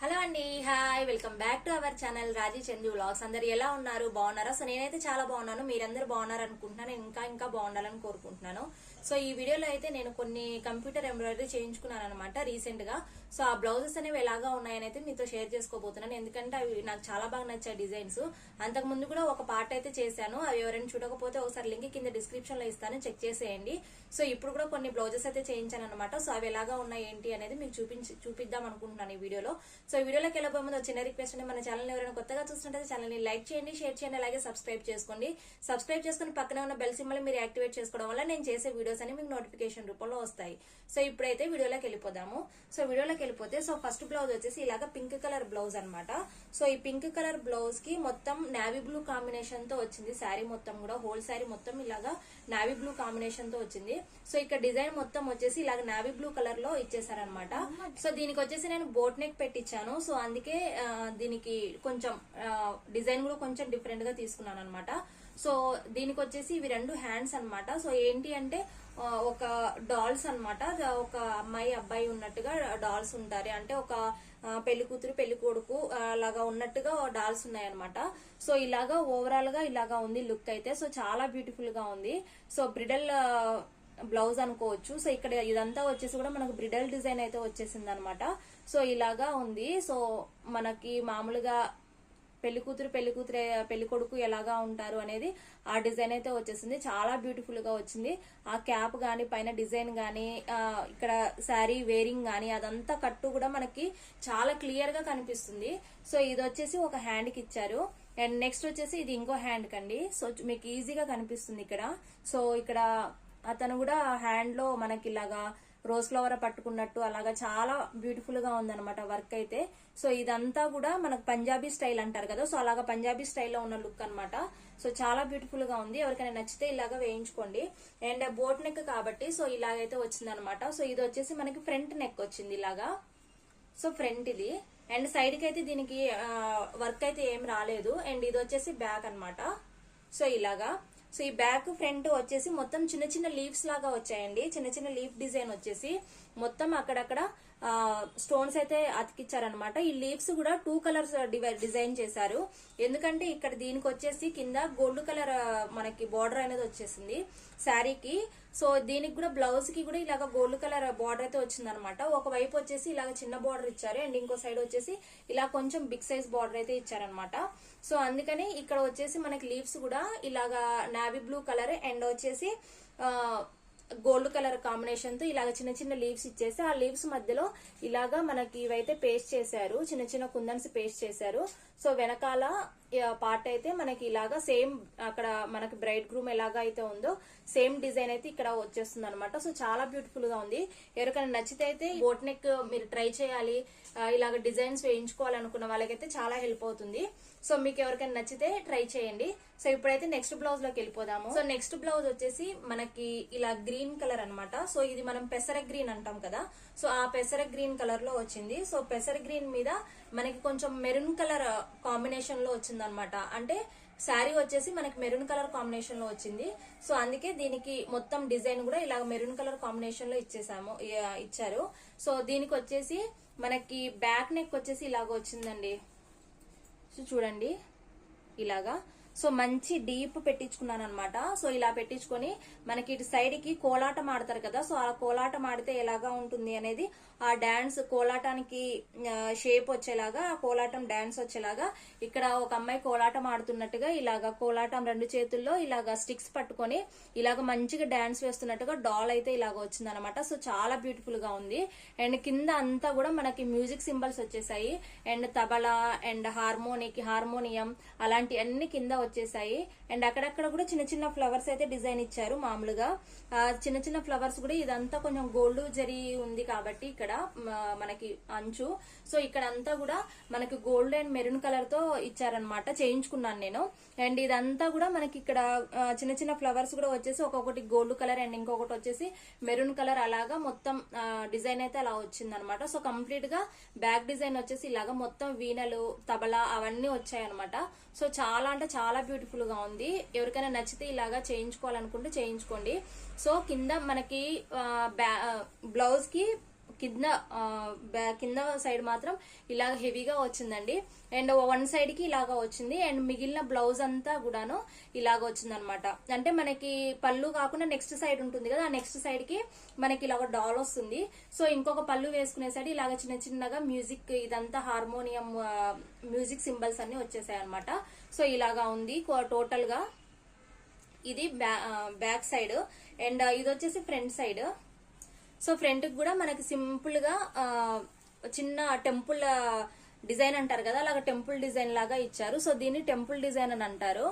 Hello అండి hi welcome back to our channel Raji Chandu vlogs. అందరు ఎలా ఉన్నారు? బాగున్నారా? సో నేనైతే చాలా బాగున్నాను. మీరందరూ బాగున్నారు అనుకుంటున్నాను ఇంకా ఇంకా బాగుండాలని కోరుకుంటున్నాను. సో ఈ వీడియోలో అయితే నేను కొన్ని కంప్యూటర్ ఎంబ్రాయిడరీ చేయించుకున్నాను అనమాట రీసెంట్గా సో ఆ బ్లౌజెస్ అనేవి ఎలాగా ఉన్నాయని అయితే మీతో షేర్ చేసుకోబోతున్నాను. ఎందుకంటే అవి నాకు చాలా బాగా నచ్చాయి డిజైన్స్. అంతకు ముందు కూడా ఒక పార్ట్ అయితే చేశాను. అవి ఎవరైనా చూడకపోతే ఒకసారి లింక్ కింద డిస్క్రిప్షన్లో ఇస్తాను. చెక్ చేసేయండి. సో ఇప్పుడు కూడా కొన్ని బ్లౌజెస్ అయితే చేయించాను అనమాట సో అవి ఎలాగా ఉన్నాయి ఏంటి అనేది మీకు చూపించి చూపిద్దాం అనుకుంటున్నాను ఈ వీడియోలో. సో ఈ వీడియోలోకి వెళ్ళబోయే ముందు చిన్న రిక్వెస్ట్ అండి. మన ఛానల్ ఎవరైనా కొత్తగా చూస్తుంటే ఛానల్ని లైక్ చేయండి షేర్ చేయండి అలాగే సబ్స్క్రైబ్ చేసుకోండి. సబ్స్క్రైబ్ చేసుకుని పక్కన ఉన్న బెల్ సింబల్ మీరు యాక్టివేట్ చేసుకోవడం వల్ల నేను చేసే వీడియో వీడియోస్ అని మీకు నోటిఫికేషన్ రూపంలో వస్తాయి. సో ఇప్పుడైతే వీడియోలోకి వెళ్ళిపోదాము. సో వీడియోలోకి వెళ్ళిపోతే సో ఫస్ట్ బ్లౌజ్ వచ్చేసి ఇలాగ పింక్ కలర్ బ్లౌజ్ అన్నమాట. సో ఈ పింక్ కలర్ బ్లౌజ్కి మొత్తం నావీ బ్లూ కాంబినేషన్తో వచ్చింది. శారీ మొత్తం కూడా హోల్ శారీ మొత్తం ఇలాగా నావీ బ్లూ కాంబినేషన్తో వచ్చింది. సో ఇక్కడ డిజైన్ మొత్తం వచ్చేసి ఇలాగ నావీ బ్లూ కలర్లో ఇచ్చేసారనమాట సో దీనికి వచ్చేసి నేను బోట్ నెక్ పెట్టించాను సో అందుకే దీనికి కొంచెం డిజైన్ కూడా కొంచెం డిఫరెంట్గా తీసుకున్నాను అనమాట సో దీనికి వచ్చేసి ఇవి రెండు హ్యాండ్స్ అన్నమాట. సో ఏంటి అంటే ఒక డాల్స్ అనమాట ఒక అమ్మాయి అబ్బాయి ఉన్నట్టుగా డాల్స్ ఉంటారు. అంటే ఒక పెళ్ళి కూతురు పెళ్ళి కొడుకు అలాగా ఉన్నట్టుగా డాల్స్ ఉన్నాయన్నమాట. సో ఇలాగా ఓవరాల్గా ఇలాగా ఉంది లుక్ అయితే. సో చాలా బ్యూటిఫుల్గా ఉంది. సో బ్రిడల్ బ్లౌజ్ అనుకోవచ్చు. సో ఇక్కడ ఇదంతా వచ్చేసి కూడా మనకు బ్రిడల్ డిజైన్ అయితే వచ్చేసింది అనమాట సో ఇలాగా ఉంది. సో మనకి మామూలుగా పెళ్ళి కూతురు పెళ్ళి కూతురు పెళ్ళి కొడుకు ఎలాగా ఉంటారు అనేది ఆ డిజైన్ అయితే వచ్చేసింది. చాలా బ్యూటిఫుల్గా వచ్చింది. ఆ క్యాప్ గాని పైన డిజైన్ గాని ఇక్కడ శారీ వేరింగ్ గాని అదంతా కట్టు కూడా మనకి చాలా క్లియర్గా కనిపిస్తుంది. సో ఇది వచ్చేసి ఒక హ్యాండ్కి ఇచ్చారు. అండ్ నెక్స్ట్ వచ్చేసి ఇది ఇంకో హ్యాండ్ కండి. సో మీకు ఈజీగా కనిపిస్తుంది ఇక్కడ. సో ఇక్కడ అతను కూడా హ్యాండ్లో మనకి ఇలాగా రోజ్ ఫ్లవర్ పట్టుకున్నట్టు అలాగా చాలా బ్యూటిఫుల్గా ఉందన్నమాట వర్క్ అయితే. సో ఇదంతా కూడా మనకు పంజాబీ స్టైల్ అంటారు కదా. సో అలాగా పంజాబీ స్టైల్లో ఉన్న లుక్ అనమాట సో చాలా బ్యూటిఫుల్గా ఉంది. ఎవరికైనా నచ్చితే ఇలాగా వేయించుకోండి. అండ్ బోట్ నెక్ కాబట్టి సో ఇలాగైతే వచ్చింది అనమాట సో ఇది వచ్చేసి మనకి ఫ్రంట్ నెక్ వచ్చింది ఇలాగా. సో ఫ్రంట్ ఇది. అండ్ సైడ్కి అయితే దీనికి వర్క్ అయితే ఏం రాలేదు. అండ్ ఇది వచ్చేసి బ్యాక్ అన్నమాట. సో ఇలాగా. సో ఈ బ్యాక్ ఫ్రంట్ వచ్చేసి మొత్తం చిన్న చిన్న లీవ్స్ లాగా వచ్చాయండి. చిన్న చిన్న లీఫ్ డిజైన్ వచ్చేసి మొత్తం అక్కడక్కడ స్టోన్స్ అయితే అతికిచ్చారనమాట ఈ లీవ్స్ కూడా టూ కలర్స్ డిజైన్ చేశారు. ఎందుకంటే ఇక్కడ దీనికి వచ్చేసి కింద గోల్డ్ కలర్ uh, మనకి బార్డర్ అనేది వచ్చేసింది శారీకి. సో దీనికి కూడా బ్లౌజ్కి కూడా ఇలాగ గోల్డ్ కలర్ బార్డర్ అయితే వచ్చింది అనమాట ఒక వైపు వచ్చేసి ఇలాగ చిన్న బార్డర్ ఇచ్చారు. అండ్ ఇంకో సైడ్ వచ్చేసి ఇలా కొంచెం బిగ్ సైజ్ బార్డర్ అయితే ఇచ్చారనమాట సో అందుకని ఇక్కడ వచ్చేసి మనకి లీవ్స్ కూడా ఇలాగా నావీ బ్లూ కలర్ అండ్ వచ్చేసి uh, గోల్డ్ కలర్ కాంబినేషన్తో ఇలాగ చిన్న చిన్న లీవ్స్ ఇచ్చేసి ఆ లీవ్స్ మధ్యలో ఇలాగా మనకి ఇవైతే పేస్ట్ చేశారు చిన్న చిన్న కుందన్స్ పేస్ట్ చేశారు. సో వెనకాల పార్ట్ అయితే మనకి ఇలాగా సేమ్ అక్కడ మనకి బ్రైట్ గ్రూమ్ ఎలాగా అయితే ఉందో సేమ్ డిజైన్ అయితే ఇక్కడ వచ్చేస్తుంది అనమాట సో చాలా బ్యూటిఫుల్గా ఉంది. ఎవరికైనా నచ్చితే అయితే బోట్ నెక్ మీరు ట్రై చేయాలి ఇలాగ డిజైన్స్ వేయించుకోవాలనుకున్న వాళ్ళకైతే చాలా హెల్ప్ అవుతుంది. సో మీకు ఎవరికైనా నచ్చితే ట్రై చేయండి. సో ఇప్పుడైతే నెక్స్ట్ బ్లౌజ్లోకి వెళ్ళిపోదాము. సో నెక్స్ట్ బ్లౌజ్ వచ్చేసి మనకి ఇలా గ్రీన్ కలర్ అన్నమాట. సో ఇది మనం పెసర గ్రీన్ అంటాం కదా. సో ఆ పెసర గ్రీన్ కలర్లో వచ్చింది. సో పెసర గ్రీన్ మీద మనకి కొంచెం మెరూన్ కలర్ కాంబినేషన్లో వచ్చింది అనమాట అంటే శారీ వచ్చేసి మనకి మెరూన్ కలర్ కాంబినేషన్లో వచ్చింది. సో అందుకే దీనికి మొత్తం డిజైన్ కూడా ఇలా మెరూన్ కలర్ కాంబినేషన్లో ఇచ్చేసాము ఇచ్చారు. సో దీనికి వచ్చేసి మనకి బ్యాక్ నెక్ వచ్చేసి ఇలాగ వచ్చిందండి. సో చూడండి. ఇలాగా. సో మంచి డీప్ పెట్టించుకున్నాను అనమాట సో ఇలా పెట్టించుకొని మనకి ఇటు సైడ్కి కోలాటం ఆడతారు కదా సో ఆ కోలాటం ఆడితే ఎలాగా ఉంటుంది అనేది ఆ డాన్స్ కోలాటానికి షేప్ వచ్చేలాగా ఆ కోలాటం డాన్స్ వచ్చేలాగా ఇక్కడ ఒక అమ్మాయి కోలాటం ఆడుతున్నట్టుగా ఇలాగా కోలాటం రెండు చేతుల్లో ఇలాగా స్టిక్స్ పట్టుకొని ఇలాగ మంచిగా డాన్స్ వేస్తున్నట్టుగా డాల్ అయితే ఇలాగ వచ్చింది అనమాట సో చాలా బ్యూటిఫుల్గా ఉంది. అండ్ కింద అంతా కూడా మనకి మ్యూజిక్ సింబల్స్ వచ్చేసాయి. అండ్ తబలా అండ్ హార్మోనికి హార్మోనియం అలాంటి అన్ని కింద వచ్చేసాయి. అండ్ అక్కడక్కడ కూడా చిన్న చిన్న ఫ్లవర్స్ అయితే డిజైన్ ఇచ్చారు మామూలుగా. ఆ చిన్న చిన్న ఫ్లవర్స్ కూడా ఇదంతా కొంచెం గోల్డ్ జరీ ఉంది కాబట్టి ఇక్కడ ఇక్కడ మనకి అంచు. సో ఇక్కడ అంతా కూడా మనకి గోల్డ్ అండ్ మెరూన్ కలర్తో ఇచ్చారనమాట చేయించుకున్నాను నేను. అండ్ ఇదంతా కూడా మనకి ఇక్కడ చిన్న చిన్న ఫ్లవర్స్ కూడా వచ్చేసి ఒక్కొక్కటి గోల్డ్ కలర్ అండ్ ఇంకొకటి వచ్చేసి మెరూన్ కలర్ అలాగా మొత్తం డిజైన్ అయితే అలా వచ్చింది అనమాట సో కంప్లీట్గా బ్యాక్ డిజైన్ వచ్చేసి ఇలాగా మొత్తం వీణలు తబలా అవన్నీ వచ్చాయన్నమాట. సో చాలా అంటే చాలా బ్యూటిఫుల్గా ఉంది. ఎవరికైనా నచ్చితే ఇలాగా చేయించుకోవాలనుకుంటే చేయించుకోండి. సో కింద మనకి బ్లౌజ్కి కింద బ్యా- కింద సైడ్ మాత్రం ఇలాగ హెవీగా వచ్చిందండి. అండ్ వన్ సైడ్కి ఇలాగ వచ్చింది. అండ్ మిగిలిన బ్లౌజ్ అంతా కూడాను ఇలాగ వచ్చింది అనమాట అంటే మనకి పళ్ళు కాకుండా నెక్స్ట్ సైడ్ ఉంటుంది కదా ఆ నెక్స్ట్ సైడ్కి మనకి ఇలాగ డాల్ వస్తుంది. సో ఇంకొక పళ్ళు వేసుకునే సైడ్ ఇలాగ చిన్న చిన్నగా మ్యూజిక్ ఇదంతా హార్మోనియం మ్యూజిక్ సింబల్స్ అన్ని వచ్చేసాయి అనమాట సో ఇలాగా ఉంది టోటల్గా ఇది బ్యా- బ్యాక్ సైడ్. అండ్ ఇది వచ్చేసి ఫ్రంట్ సైడ్. సో ఫ్రంట్కి కూడా మనకి సింపుల్గా చిన్న టెంపుల్ డిజైన్ అంటారు కదా అలాగ టెంపుల్ డిజైన్ లాగా ఇచ్చారు. సో దీన్ని టెంపుల్ డిజైన్ అని అంటారు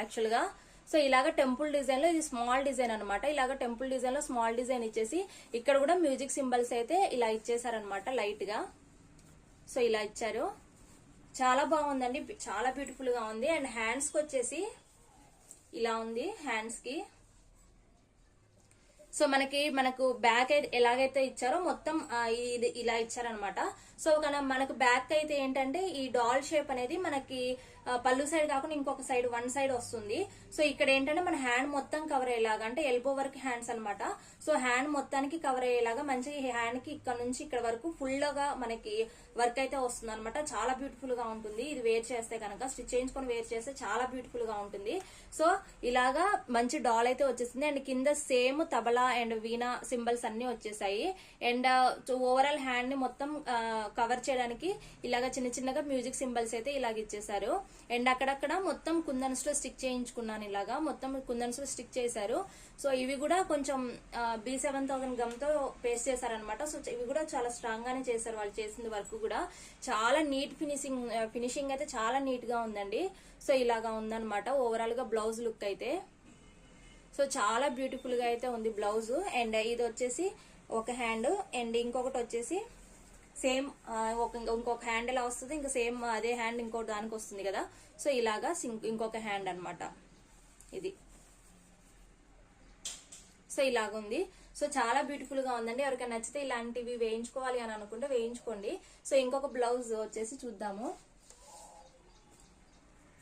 యాక్చువల్గా. సో ఇలాగ టెంపుల్ డిజైన్లో ఇది స్మాల్ డిజైన్ అనమాట ఇలాగ టెంపుల్ డిజైన్లో స్మాల్ డిజైన్ ఇచ్చేసి ఇక్కడ కూడా మ్యూజిక్ సింబల్స్ అయితే ఇలా ఇచ్చేసారనమాట లైట్గా. సో ఇలా ఇచ్చారు. చాలా బాగుందండి చాలా బ్యూటిఫుల్గా ఉంది. అండ్ హ్యాండ్స్కి వచ్చేసి ఇలా ఉంది హ్యాండ్స్కి. సో మనకి మనకు బ్యాక్ అయితే ఎలాగైతే ఇచ్చారో మొత్తం ఇది ఇలా ఇచ్చారనమాట సో కానీ మనకు బ్యాక్ అయితే ఏంటంటే ఈ డాల్ షేప్ అనేది మనకి పళ్ళు సైడ్ కాకుండా ఇంకొక సైడ్ వన్ సైడ్ వస్తుంది. సో ఇక్కడ ఏంటంటే మన హ్యాండ్ మొత్తం కవర్ అయ్యేలాగా అంటే ఎల్బో వరకు హ్యాండ్స్ అనమాట సో హ్యాండ్ మొత్తానికి కవర్ అయ్యేలాగా మంచి హ్యాండ్కి ఇక్కడ నుంచి ఇక్కడ వరకు ఫుల్గా మనకి వర్క్ అయితే వస్తుంది అనమాట చాలా బ్యూటిఫుల్గా ఉంటుంది. ఇది వేర్ చేస్తే కనుక స్టిచ్ చేయించుకొని వేర్ చేస్తే చాలా బ్యూటిఫుల్గా ఉంటుంది. సో ఇలాగా మంచి డాల్ అయితే వచ్చేసింది. అండ్ కింద same tabla and veena symbols అన్ని వచ్చేసాయి. అండ్ ఓవరాల్ హ్యాండ్ని మొత్తం కవర్ చేయడానికి ఇలాగా చిన్న చిన్నగా మ్యూజిక్ సింబల్స్ అయితే ఇలాగ ఇచ్చేసారు అండ్ అక్కడక్కడ మొత్తం కుందన్స్లో స్టిక్ చేయించుకున్నాను ఇలాగా. మొత్తం కుందన్స్లో స్టిక్ చేశారు. సో ఇవి కూడా కొంచెం బి సెవెన్ థౌసండ్ గమ్తో పేస్ట్ చేశారనమాట సో ఇవి కూడా చాలా స్ట్రాంగ్ గానే చేశారు వాళ్ళు చేసిన వర్క్ కూడా. చాలా నీట్ ఫినిషింగ్ ఫినిషింగ్ అయితే చాలా నీట్గా ఉందండి. సో ఇలాగా ఉందన్నమాట. ఓవరాల్గా బ్లౌజ్ లుక్ అయితే. సో చాలా బ్యూటిఫుల్గా అయితే ఉంది బ్లౌజ్ అండ్ ఇది వచ్చేసి ఒక హ్యాండ్ అండ్ ఇంకొకటి వచ్చేసి సేమ్ ఒక ఇంకొక హ్యాండ్ ఎలా వస్తుంది ఇంకా సేమ్ అదే హ్యాండ్ ఇంకో దానికి వస్తుంది కదా. సో ఇలాగా సింక్- ఇంకొక హ్యాండ్ అన్నమాట. ఇది. సో ఇలాగుంది. సో చాలా బ్యూటిఫుల్గా ఉందండి. ఎవరికైనా నచ్చితే ఇలాంటివి వేయించుకోవాలి అని అనుకుంటే వేయించుకోండి. సో ఇంకొక బ్లౌజ్ వచ్చేసి చూద్దాము.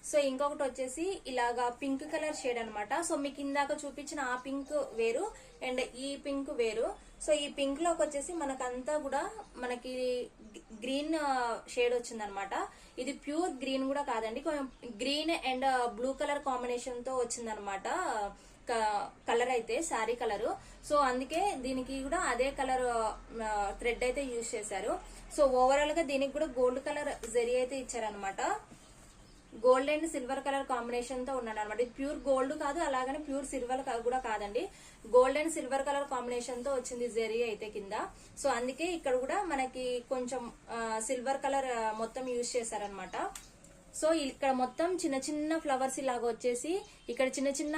సో ఇంకొకటి వచ్చేసి ఇలాగా పింక్ కలర్ షేడ్ అనమాట సో మీకు ఇందాక చూపించిన ఆ పింక్ వేరు అండ్ ఈ పింక్ వేరు. సో ఈ పింక్లోకి వచ్చేసి మనకంతా కూడా మనకి గ్రీన్ షేడ్ వచ్చిందనమాట ఇది ప్యూర్ గ్రీన్ కూడా కాదండి. కొంచెం గ్రీన్ అండ్ బ్లూ కలర్ కాంబినేషన్తో వచ్చిందనమాట కలర్ అయితే శారీ కలరు. సో అందుకే దీనికి కూడా అదే కలర్ థ్రెడ్ అయితే యూజ్ చేశారు. సో ఓవరాల్గా దీనికి కూడా గోల్డ్ కలర్ జెరీ అయితే ఇచ్చారనమాట గోల్డ్ అండ్ సిల్వర్ కలర్ కాంబినేషన్తో ఉన్నాడు అనమాట ఇది ప్యూర్ గోల్డ్ కాదు అలాగనే ప్యూర్ సిల్వర్ కూడా కాదండి. గోల్డ్ అండ్ సిల్వర్ కలర్ కాంబినేషన్తో వచ్చింది జెరీ అయితే కింద. సో అందుకే ఇక్కడ కూడా మనకి కొంచెం సిల్వర్ కలర్ మొత్తం యూజ్ చేశారనమాట సో ఇక్కడ మొత్తం చిన్న చిన్న ఫ్లవర్స్ ఇలాగ వచ్చేసి ఇక్కడ చిన్న చిన్న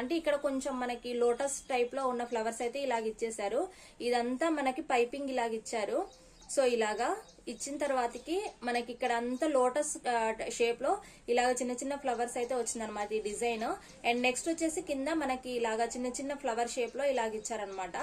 అంటే ఇక్కడ కొంచెం మనకి లోటస్ టైప్లో ఉన్న ఫ్లవర్స్ అయితే ఇలాగ ఇచ్చేసారు ఇదంతా మనకి పైపింగ్ ఇలాగ ఇచ్చారు. సో ఇలాగా ఇచ్చిన తర్వాతకి మనకి ఇక్కడ అంతా లోటస్ షేప్లో ఇలాగ చిన్న చిన్న ఫ్లవర్స్ అయితే వచ్చిందనమాట ఈ డిజైన్. అండ్ నెక్స్ట్ వచ్చేసి కింద మనకి ఇలాగా చిన్న చిన్న ఫ్లవర్ షేప్లో ఇలాగ ఇచ్చారనమాట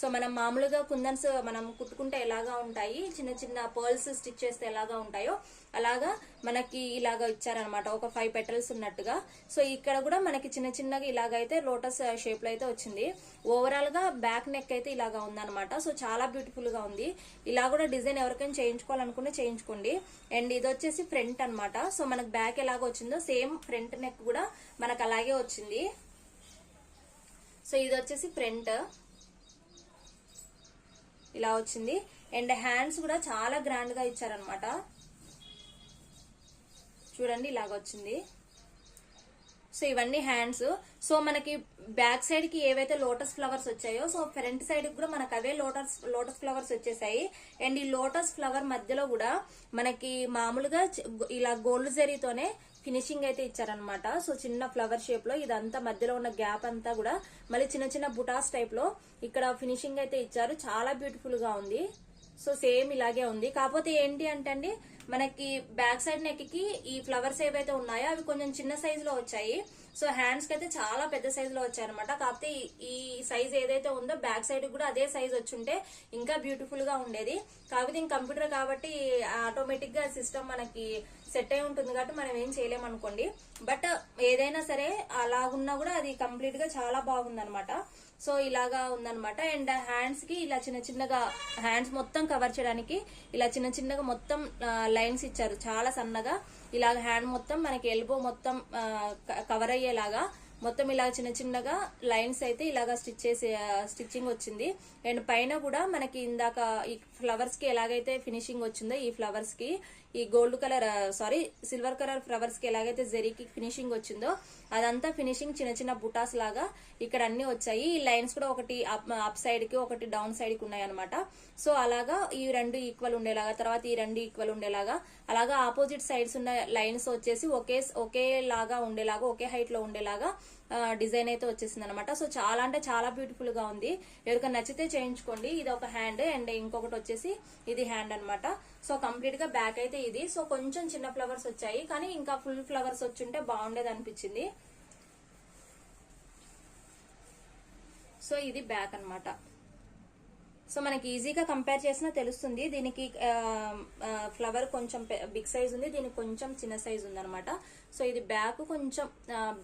సో మనం మామూలుగా కుందన్స్ మనం కుట్టుకుంటే ఎలాగా ఉంటాయి? చిన్న చిన్న పర్ల్స్ స్టిచ్ చేస్తే ఎలాగా ఉంటాయో అలాగా మనకి ఇలాగ ఇచ్చారనమాట ఒక ఫైవ్ పెటల్స్ ఉన్నట్టుగా. సో ఇక్కడ కూడా మనకి చిన్న చిన్నగా ఇలాగైతే లోటస్ షేప్ uh, లో అయితే వచ్చింది. ఓవరాల్గా బ్యాక్ నెక్ అయితే ఇలాగా ఉందనమాట సో చాలా బ్యూటిఫుల్గా ఉంది. ఇలా కూడా డిజైన్ ఎవరికైనా చేయించుకోవాలనుకుంటే చేయించుకోండి. అండ్ ఇది వచ్చేసి ఫ్రంట్ అన్నమాట. సో మనకు బ్యాక్ ఎలాగ వచ్చిందో సేమ్ ఫ్రంట్ నెక్ కూడా మనకు అలాగే వచ్చింది. సో ఇది వచ్చేసి ఫ్రంట్ ఇలా వచ్చింది. అండ్ హ్యాండ్స్ కూడా చాలా గ్రాండ్గా ఇచ్చారనమాట చూడండి ఇలాగ వచ్చింది. సో ఇవన్నీ హ్యాండ్స్. సో మనకి బ్యాక్ సైడ్కి ఏవైతే లోటస్ ఫ్లవర్స్ వచ్చాయో సో ఫ్రంట్ సైడ్ కూడా మనకు అవే లోటస్ లోటస్ ఫ్లవర్స్ వచ్చేసాయి. అండ్ ఈ లోటస్ ఫ్లవర్ మధ్యలో కూడా మనకి మామూలుగా ఇలా గోల్డ్ జరీతోనే ఫినిషింగ్ అయితే ఇచ్చారనమాట సో చిన్న ఫ్లవర్ షేప్లో ఇదంతా మధ్యలో ఉన్న గ్యాప్ అంతా కూడా మళ్ళీ చిన్న చిన్న బుటాస్ టైప్లో ఇక్కడ ఫినిషింగ్ అయితే ఇచ్చారు. చాలా బ్యూటిఫుల్గా ఉంది. సో సేమ్ ఇలాగే ఉంది. కాకపోతే ఏంటి అంటే అండి మనకి బ్యాక్ సైడ్ నెక్కి ఈ ఫ్లవర్స్ ఏవైతే ఉన్నాయో అవి కొంచెం చిన్న సైజ్లో వచ్చాయి. సో హ్యాండ్స్కి అయితే చాలా పెద్ద సైజ్లో వచ్చాయన్నమాట. కాకపోతే ఈ- సైజ్ ఏదైతే ఉందో బ్యాక్ సైడ్ కూడా అదే సైజ్ వచ్చుంటే ఇంకా బ్యూటిఫుల్గా ఉండేది. కాకపోతే ఇంక కంప్యూటర్ కాబట్టి ఆటోమేటిక్గా సిస్టమ్ మనకి సెట్ అయి ఉంటుంది కాబట్టి మనం ఏం చేయలేము అనుకోండి. బట్ ఏదైనా సరే అలాగున్నా కూడా అది కంప్లీట్గా చాలా బాగుందనమాట సో ఇలాగా ఉందన్నమాట. అండ్ హ్యాండ్స్కి ఇలా చిన్న చిన్నగా హ్యాండ్స్ మొత్తం కవర్ చేయడానికి ఇలా చిన్న చిన్నగా మొత్తం లైన్స్ ఇచ్చారు. చాలా సన్నగా. ఇలాగ హ్యాండ్ మొత్తం మనకి ఎల్బో మొత్తం కవర్ అయ్యేలాగా మొత్తం ఇలా చిన్న చిన్నగా లైన్స్ అయితే ఇలాగా స్టిచ్ చేసి స్టిచ్చింగ్ వచ్చింది. అండ్ పైన కూడా మనకి ఇందాక ఈ ఫ్లవర్స్కి ఎలాగైతే ఫినిషింగ్ వచ్చిందో ఈ ఫ్లవర్స్కి ఈ gold colour sorry silver colour ఫ్లవర్స్కి ఎలాగైతే జెరీకి ఫినిషింగ్ వచ్చిందో అదంతా ఫినిషింగ్ చిన్న చిన్న బుటాస్ లాగా ఇక్కడ అన్ని వచ్చాయి. ఈ లైన్స్ కూడా ఒకటి అప్ సైడ్కి ఒకటి డౌన్ సైడ్కి ఉన్నాయి అనమాట సో అలాగా ఈ రెండు ఈక్వల్ ఉండేలాగా తర్వాత ఈ రెండు ఈక్వల్ ఉండేలాగా అలాగా ఆపోజిట్ సైడ్స్ ఉన్న లైన్స్ వచ్చేసి ఒకే ఒకేలాగా ఉండేలాగా ఒకే హైట్లో ఉండేలాగా డిజైన్ అయితే వచ్చేసింది అనమాట సో చాలా అంటే చాలా బ్యూటిఫుల్గా ఉంది. ఎవరికైనా నచ్చితే చేయించుకోండి. ఇది ఒక హ్యాండ్ అండ్ ఇంకొకటి వచ్చేసి ఇది హ్యాండ్ అన్నమాట. సో కంప్లీట్గా బ్యాక్ అయితే ఇది. సో కొంచెం చిన్న ఫ్లవర్స్ వచ్చాయి. కానీ ఇంకా ఫుల్ ఫ్లవర్స్ వచ్చుంటే బాగుండేది అనిపించింది. సో ఇది బ్యాక్ అన్నమాట. సో మనకి ఈజీగా కంపేర్ చేసినా తెలుస్తుంది. దీనికి ఫ్లవర్ కొంచెం బిగ్ సైజ్ ఉంది. దీనికి కొంచెం చిన్న సైజ్ ఉందనమాట సో ఇది బ్యాక్ కొంచెం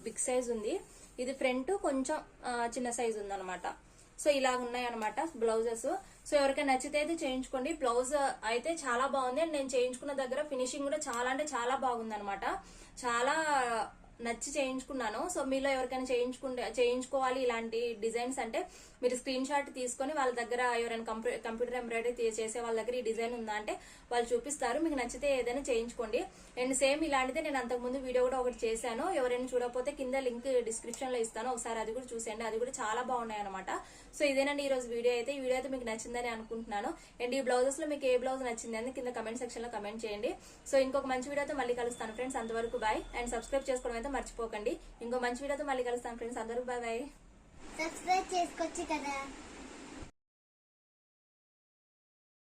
బిగ్ సైజ్ ఉంది. ఇది ఫ్రంట్ కొంచెం చిన్న సైజ్ ఉందనమాట సో ఇలాగ ఉన్నాయి అనమాట బ్లౌజెస్. సో ఎవరికైనా నచ్చితే అయితే చేయించుకోండి. బ్లౌజ్ అయితే చాలా బాగుంది. అండ్ నేను చేయించుకున్న దగ్గర ఫినిషింగ్ కూడా చాలా అంటే చాలా బాగుంది అనమాట చాలా నచ్చి చేయించుకున్నాను. సో మీలో ఎవరికైనా చేయించుకుంటే చేయించుకోవాలి ఇలాంటి డిజైన్స్ అంటే మీరు స్క్రీన్ షాట్ తీసుకొని వాళ్ళ దగ్గర ఎవరైనా కంప్యూ- కంప్యూటర్ ఎంబ్రాయిడరీ చేసే వాళ్ళ దగ్గర ఈ డిజైన్ ఉందా అంటే వాళ్ళు చూపిస్తారు. మీకు నచ్చితే ఏదైనా చేయించుకోండి. అండ్ సేమ్ ఇలాంటిదే నేను అంతకుముందు వీడియో కూడా ఒకటి చేశాను. ఎవరైనా చూడకపోతే కింద లింక్ డిస్క్రిప్షన్లో ఇస్తాను. ఒకసారి అది కూడా చూసేయండి. అది కూడా చాలా బాగున్నాయి అనమాట సో ఇదేనండి ఈ రోజు వీడియో అయితే. ఈ వీడియో అయితే మీకు నచ్చిందని అనుకుంటున్నాను. అండ్ ఈ బ్లౌజెస్లో మీకు ఏ బ్లౌజ్ నచ్చింది అని కింద కమెంట్ సెక్షన్లో కమెంట్ చేయండి. సో ఇంకొక మంచి వీడియోతో మళ్ళీ కలుస్తాను ఫ్రెండ్స్. అంతవరకు బాయ్. అండ్ సబ్స్క్రైబ్ చేసుకోవడం అయితే మర్చిపోకండి. ఇంకో మంచి వీడియోతో మళ్ళీ కలుస్తాను ఫ్రెండ్స్. అందరూ బాయ్. సబ్స్క్రైబ్ చేసుకోవచ్చు కదా.